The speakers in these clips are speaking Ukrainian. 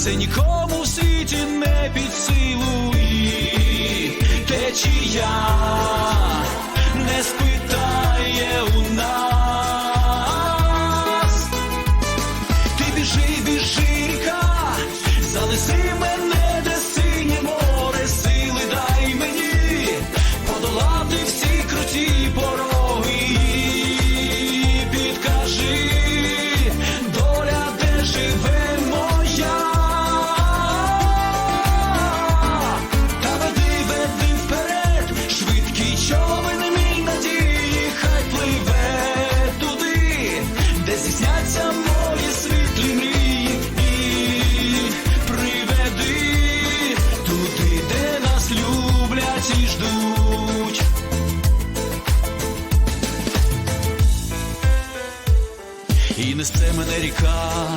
Це нікому в світі не під силу і течія несе мене ріка,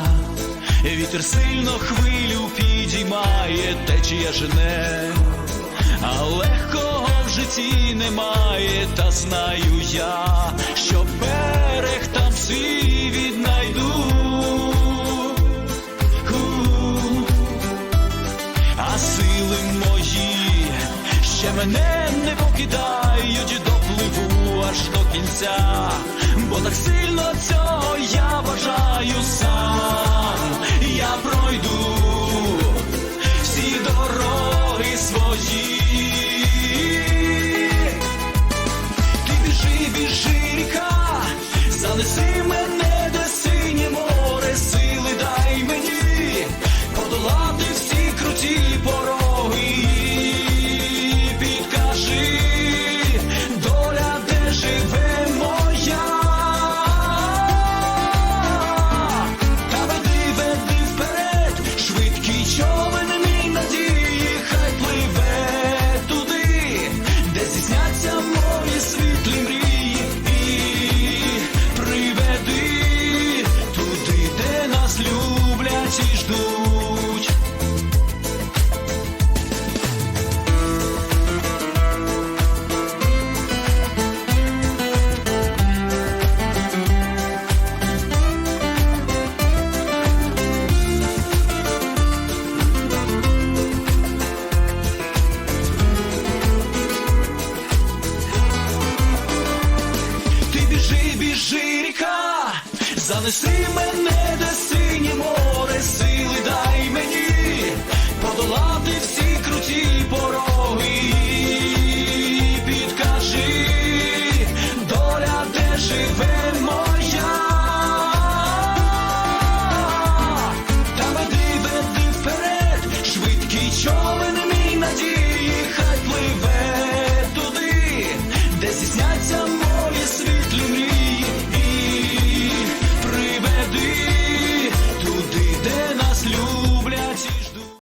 вітер сильно хвилю підіймає, течія жене, а легкого в житті немає, та знаю я, що берег там свій віднайду. А сили мої ще мене не покидають, допливу аж до кінця, бо так сильно цього біжи, біжи, ріка, занеси мене, де синє море, сили дай мені подолати всі круті пороги.